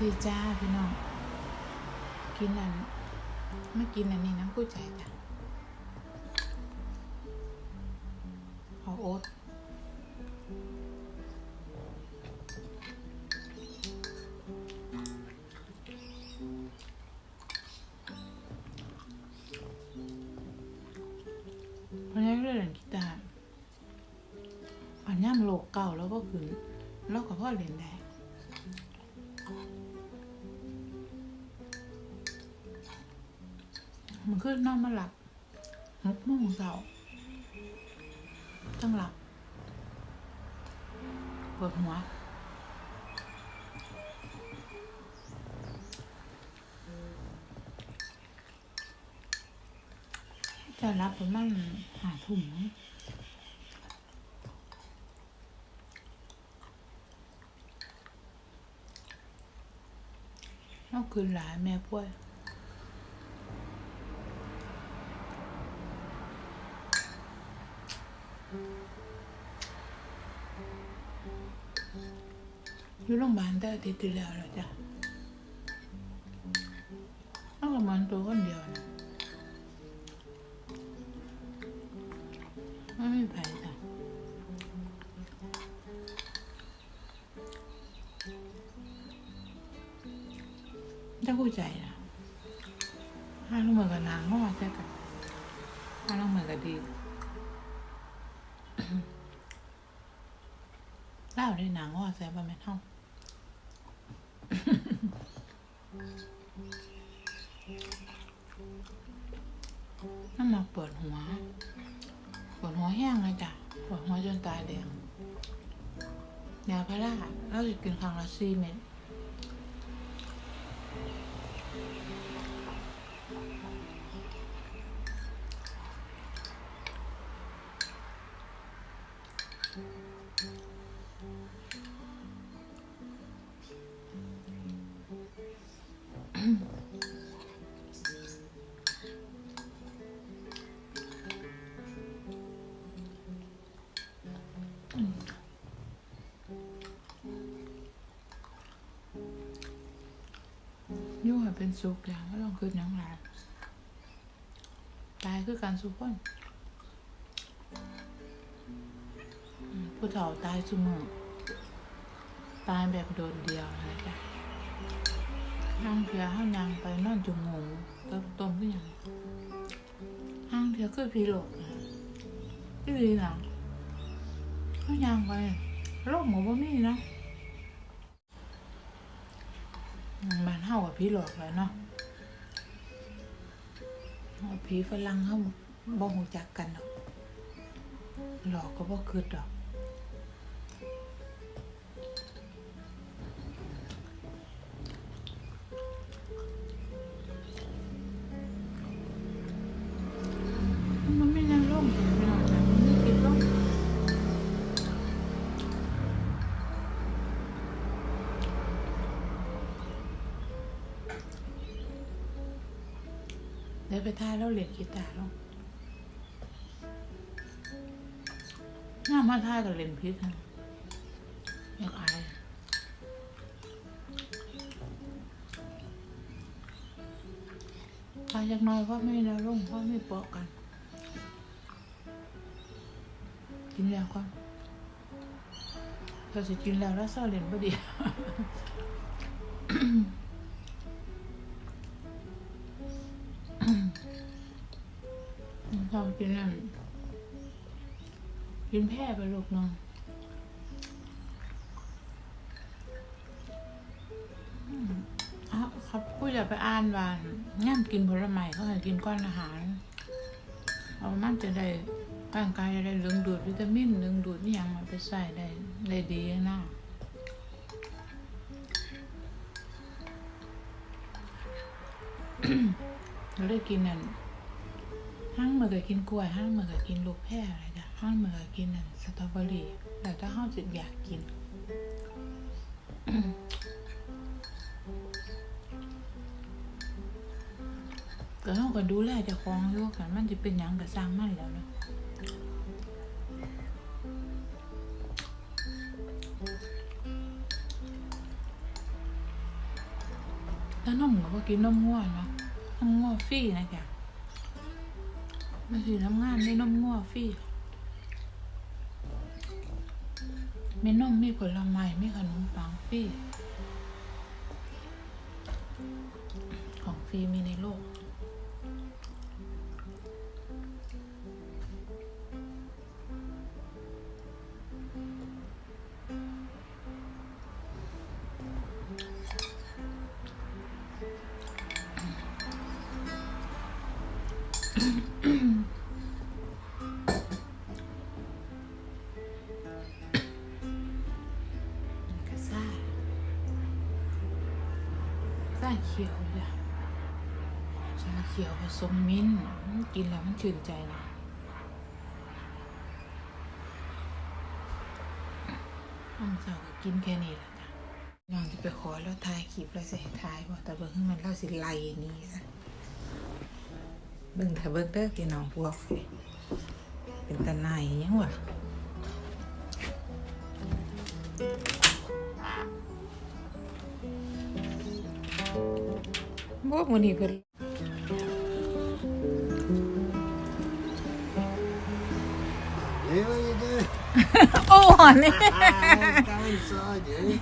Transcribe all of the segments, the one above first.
ดีจ้าพี่น้อง กินอันไม่กินอันนี้น้ำกู้ใจจ้ะเอาโอ๊ตวันนี้เล่นกีตาร์อันย่ำโลกเก่าแล้วก็คือเรากับพ่อเล่นได้ ขึ้นนอนมาหลับหกโมงเช้าต้องหลับปวดหัวจะรับประมาณหาถุ่มเอาคืนหลายแม่ป่วย อยู่โรงพยาบาลได้อาทิตย์ที่แล้วแล้วจ้ะเอาประมาณตัวคนเดียวนะไม่มีไผจ้ะถ้าผู้ใจนะห้าลูกเมือกับนางเขามาใช่กันห้าลูกเมือกับดีเล่าได้นังว่าใส่บะแม่นเท่า น้ำมาปวดหัว ปวดหัวแห้งเลยจ้ะ ปวดหัวจนตาแดงยาพาราเราจะกินครั้งละสี่เม็ด เป็นสุขอย่างก็ต้องคืนยังหลานตายคือการสุขคนผู้เฒ่าตายสุมือตายแบบโดดเดียวนะจ๊ะห้างเพียห้างยางไปนอนจุงงูต้มต้มก็ยังห้างเพียคือพีโลกนะที่ดีนะห้างยางไปโลกหมูบ่มีนะ บ้าน เฮากับผีหลอกแล้วเนาะเอาผีฝรั่งเฮาบ่หูจักกันหรอกหลอกก็บ่คืดดอก เดี๋ยวไปทายแล้วเล่นกีตาร์ลงหน้ามาทายกับเล่นพิษนะอยากอายทายจักน้อยเพราะไม่นั่งร่มเพราะไม่เปาะกัน กินแล้วก่อนเราจะกินแล้วแล้วเศร้าเล่นพอดี กินนั่นกินแพร่ไปลูกน้องอืมอะครับผู้จะไปอ่านว่าง่ามกินผลไม้เขาให้กินก้อนอาหาร เอามันจะได้ร่างกายจะได้ดึงดูดวิตามินดึงดูดนี่ยังมาไปใส่ได้ได้ดีนะเราได้กินนั่น ห้างเมือก็กินกล้วยห้างเมือก็กินลูกแพร่อะไรจ้ะห้างเมือก็กินนั่นสตรอเบอรี่แต่ถ้าห้าจิตอยากกินก็เฮาก็ดูแลเจ้าของอยู่กันมันจะเป็นหยังก็สร้างมันแล้วเนาะแล้วนมก็บ่กินนมง่วเนาะนมง่วฟรีนะจ๊ะ มาสิทำงานไม่นมงัวฟรีมีนมมีผลไม้มีขนมปังฟรีของฟรีมีในโลก เขียวจ้ะชาเขียวผสมมิ้นท์กินแล้วมันชื่นใจนะน้ำเจ้าก็กินแค่นี้แหละจ้ะน้องจะไปขอแล้วทายคลิปแล้วสิทายบ่แต่เบิ่งมันเล่าสิไลนี้ซะเบิ่งถ้าเบิ่งเด้อพี่น้องพวกเป็นตาหนยังวะ Ah, go inside, you.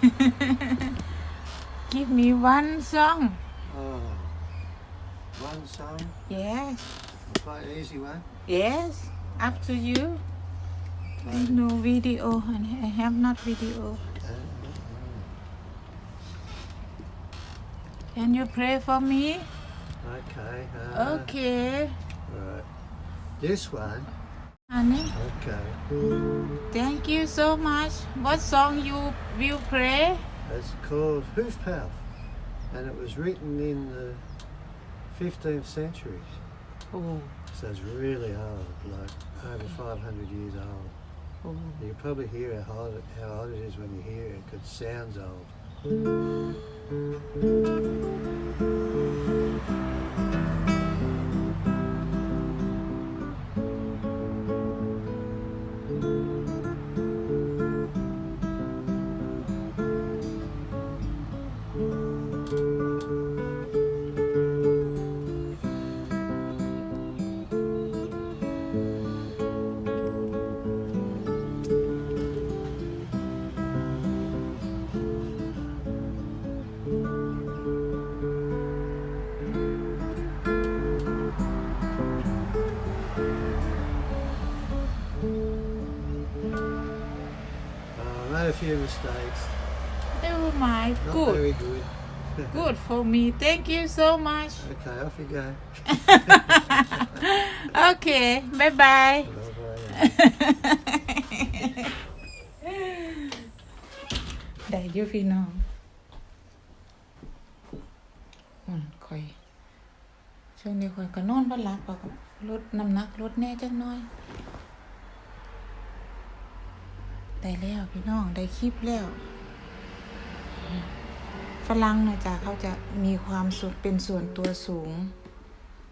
Give me one song. Oh, one song, Yes. Quite an easy one. Yes Up to you. I no video and I have not video Can you pray for me Okay. Uh, Okay Right. This one. honey Okay. Thank you so much What song you will pray It's called Hoof Palf, and it was written in the 15th century. Oh So it's really old, like over 500 years old. Oh You can probably hear how old, how old it is when you hear it, 'cause it sounds old. Uh, I made a few mistakes. Oh my Not good very good. Good for me Thank you so much Okay, off you go. Okay bye bye Bye-bye. ได้อยู่พี่น้องอืมคอยช่วงนี้คอย ได้แล้วพี่น้องได้คลิปแล้ว ฝรั่งนะจ๊ะเขาจะมีความสุขเป็นส่วนตัวสูง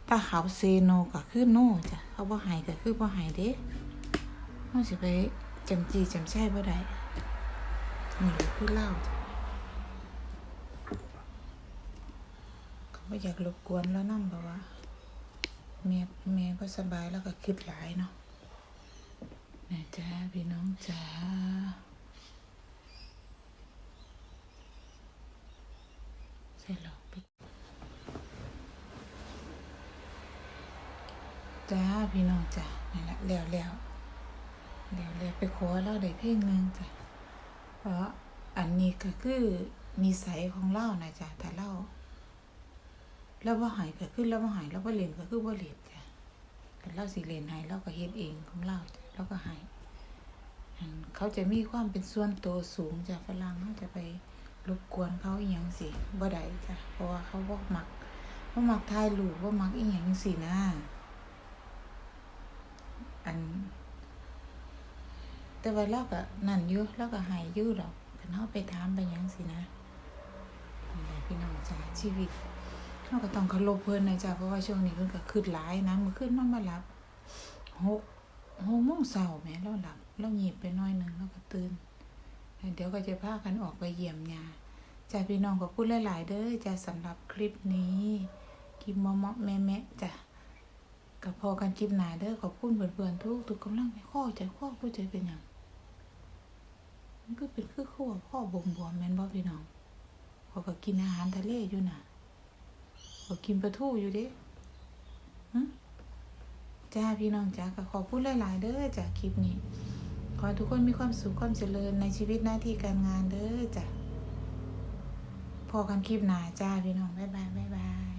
ถ้าเขาเซโนก็คือโนจ้ะเขาบ่หายก็คือบ่หายเด้เขาสิไปจำจีจำใช่บ่ได้นี่แหละคือเล่าจ้ะเขาบ่อยากรบกวนแล้วนั่แบบว่าแม่แม่ก็สบายแล้วก็คิดหลายเนาะ นะจ๊ะพี่น้องจ๋าใส่หลอกไปจ้าพี่น้องจ้ะนี่นแหละแล้วแล้วแล้วแล้วไปขอเราได้เพลงหนึ่งจ้ะเพราะอันนี้ก็คือนิสัยของเรานะจ้ะถ้าเราเราบ่ใหายก็คือเราบ่ใหายเราบ่าเล่นก็คือบ่าเล่นจ้ะแต่เราสิเล่นให้เราก็เฮ็ดเองของเราจ้ะ เราก็ให้เขาจะมีความเป็นส่วนตัวสูงจ้ะฝรั่งเขาจะไปรบกวนเขาอีหยังสิบ่ได้จ้ะเพราะว่าเขาบ่มักบ่มักถ่ายรูปบ่มักอีหยังสินะ อัน แต่ว่าเราก็นั่นอยู่เราก็หายอยู่ดอกคันเฮาไปถามไปหยังสินะพี่น้องจ้าชีวิตเราก็ต้องเคารพเพิ่นนะจ้ะเพราะว่าช่วงนี้เพิ่นก็ขึ้นหลายนะมื้อคืนนอนบ่หลับหก หกโมงเช้าแหม่เราหลับเราหยิบไปน้อยหนึงแล้วก็ตื่นเดี๋ยวก็จะพากันออกไปเยี่ยมยาจ้าพี่น้องขอบคุณหลายๆเด้อจ้าสำหรับคลิปนี้คลิปเมาะๆแม่จ้ะกับพอกันคลิปหนาเด้อขอบคุณเพื่อนๆทุกทุกกำลังใจข้อใจข้อผู้ใจเป็นหยังมันก็เป็นคือข้อข้อบวมบวมแม่นบ่พี่น้องขอก็กินอาหารทะเลอยู่น่ะขอกินปลาทูอยู่เด้หึ จ้าพี่น้องจ้าก็ขอพูดหลาย ๆ เด้อจ้าคลิปนี้ ขอทุกคนมีความสุขความเจริญในชีวิตหน้าที่การงานเด้อจ้ะพอกันคลิปหนาจ้าพี่น้องบ๊ายบายบ๊ายบาย